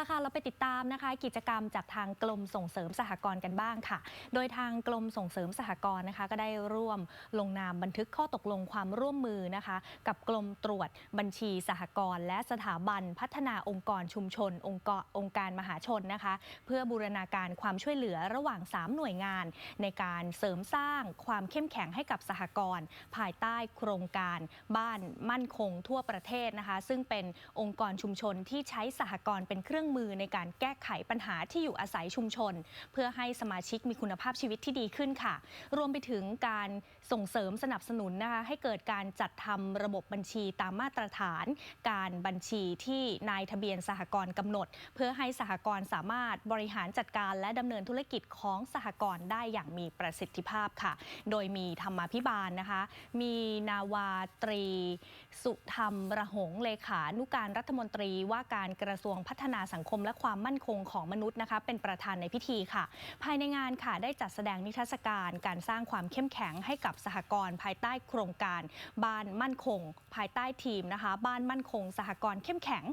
ละค่ะเราไปติดตามนะคะกิจกรรมจากทางกรมส่งเสริมสหกรณ์กันบ้างค่ะ โดยทางกรมส่งเสริมสหกรณ์นะคะ ก็ได้ร่วมลงนามบันทึกข้อตกลงความร่วมมือนะคะ กับกรมตรวจบัญชีสหกรณ์และสถาบันพัฒนาองค์กรชุมชน องค์กรองค์การมหาชนนะคะ เพื่อบูรณาการความช่วยเหลือระหว่าง 3 หน่วยงาน ในการเสริมสร้างความเข้มแข็งให้กับสหกรณ์ภายใต้โครงการบ้านมั่นคงทั่วประเทศนะคะ ซึ่งเป็นองค์กรชุมชนที่ใช้สหกรณ์เป็นเครื่องมือในการแก้ไขปัญหาที่อยู่อาศัยชุมชน เพื่อให้สมาชิกมีคุณภาพชีวิตที่ดีขึ้นค่ะ รวมไปถึงการส่งเสริมสนับสนุนนะคะให้เกิดการจัดทำระบบบัญชีตามมาตรฐาน การบัญชีที่นายทะเบียนสหกรณ์กำหนด เพื่อให้สหกรณ์สามารถบริหารจัดการและดำเนินธุรกิจของสหกรณ์ได้อย่างมีประสิทธิภาพค่ะ โดยมีธรรมาภิบาลนะคะ มีนาวาตรี สุธรรมระหงเลขานุการรัฐมนตรีว่าการกระทรวงพัฒนาสังังคมและความมั่นคงของมนุษย์นะคะ เป็นประธานในพิธีค่ะ ภายในงานค่ะได้จัดแสดงนิทรรศการการสร้างความเข้มแข็งให้กับสหกรณ์ภายใต้โครงการ บ้านมั่นคง ภายใต้ทีมนะคะ บ้านมั่นคง สหกรณ์เข้มแข็ง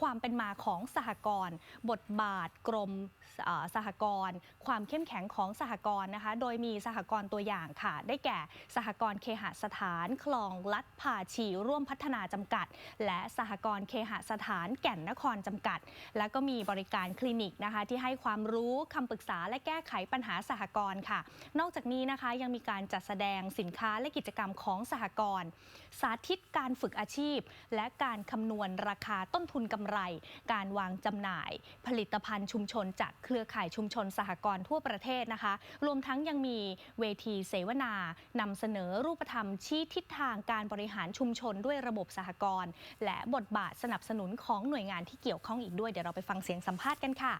ความเป็นมาของสหกรณ์บทบาทกรมสหกรณ์ความเข้มแข็งของสหกรณ์นะคะ โดยมีสหกรณ์ตัวอย่างค่ะ ได้แก่สหกรณ์เคหสถานคลองลัดผาชีร่วมพัฒนาจำกัด และสหกรณ์เคหสถานแก่นนครจำกัด แล้วก็มีบริการคลินิกนะคะ ที่ให้ความรู้คำปรึกษาและแก้ไขปัญหาสหกรณ์ค่ะ นอกจากนี้นะคะยังมีการจัดแสดงสินค้าและกิจกรรมของสหกรณ์สาธิตการฝึกอาชีพ และการคำนวณราคาต้นทุนกำไร การวางจำหน่าย ผลิตภัณฑ์ชุมชน จากเครือข่ายชุมชนสหกรณ์ทั่วประเทศนะคะ รวมทั้งยังมีเวทีเสวนานำเสนอรูปธรรมชี้ทิศทางการบริหารชุมชนด้วยระบบสหกรณ์และบทบาทสนับสนุนของหน่วยงานที่เกี่ยวข้องอีกด้วยเดี๋ยวเราไปฟังเสียงสัมภาษณ์กันค่ะ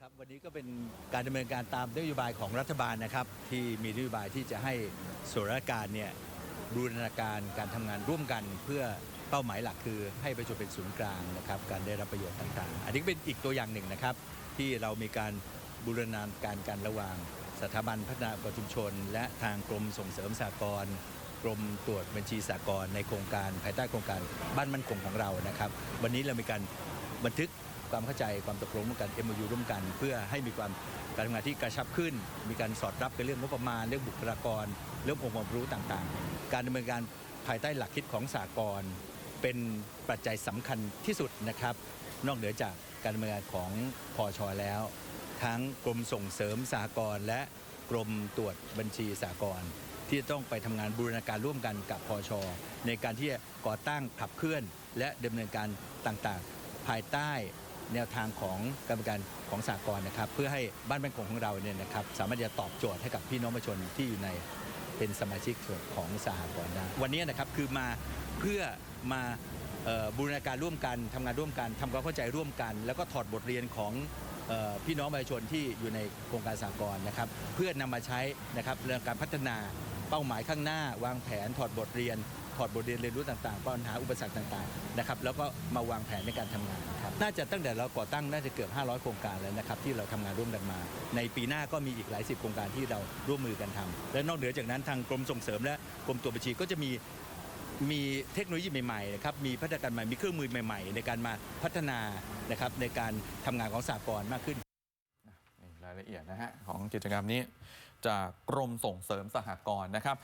ครับวันนี้ก็เป็นการดำเนินการตามนโยบายของรัฐบาลนะครับ ที่มีนโยบายที่จะให้ส่วนราชการเนี่ยบูรณาการการทำงานร่วมกันเพื่อเป้าหมายหลักคือให้ประชาชนเป็นศูนย์กลางนะครับการได้รับประโยชน์ต่างๆ อันนี้เป็นอีกตัวอย่างหนึ่งนะครับ ที่เรามีการบูรณาการกันระหว่างสถาบันพัฒนาองค์กรชุมชน และทางกรมส่งเสริมสหกรณ์กรมตรวจบัญชีสหกรณ์ในโครงการภายใต้โครงการบ้านมั่นคงของเรานะครับ วันนี้เรามีการบันทึก ความเข้าใจความตกลงร่วมกัน MOU ร่วมกัน เพื่อให้มีความการทำงานที่กระชับขึ้น มีการสอดรับกับเรื่องงบประมาณเรื่องบุคลากร เรื่ององค์ความรู้ต่างๆ การดำเนินการภายใต้หลักคิดของสากลเป็นปัจจัยสำคัญที่สุดนะครับ นอกเหนือจากการดำเนินงานของพอชอแล้ว ทั้งกรมส่งเสริมสหกรณ์และกรมตรวจบัญชีสหกรณ์ที่จะต้องไปทำงานบูรณาการร่วมกันกับพอชอในการที่จะก่อตั้งขับเคลื่อน และดำเนินการต่างๆ ภายใต้ แนวทางของกรรมการของสากลนะครับ เพื่อให้บ้านมั่นคงของเราเนี่ยนะครับสามารถจะตอบโจทย์ให้กับพี่น้องประชาชนที่อยู่ในเป็นสมาชิกส่วนของสหกรณ์ได้วันนี้นะครับคือมาเพื่อมาออบูรณาการร่วมกันทำงานร่วมกันทำความเข้าใจร่วมกัน แล้วก็ถอดบทเรียนของออพี่น้องประชาชนที่อยู่ในโครงการสากลนะครับ เพื่อนำมาใช้นะครับเรื่องการพัฒนาเป้าหมายข้างหน้าวางแผนถอดบทเรียน ถอดบทเรียนเรียนรู้ต่างๆปัญหาอุปสรรคต่างๆนะครับแล้วก็มาวางแผนในการทำงานครับน่าจะตั้งแต่เราก่อตั้งน่าจะเกือบ 500 โครงการแล้วนะครับที่เราทำงานร่วมกันมา ในปีหน้าก็มีอีกหลายสิบโครงการที่เราร่วมมือกันทำและนอกเหนือจากนั้นทางกรมส่งเสริมและกรมตรวบัญชีก็จะมีมีเทคโนโลยีใหม่ๆนะครับ มีพัฒนาการใหม่ มีเครื่องมือใหม่ ๆ ในการมาพัฒนานะครับในการทำงานของสากลมากขึ้น รายละเอียดนะฮะของกิจกรรมนี้จากกรมส่งเสริมสหกรณ์นะครับ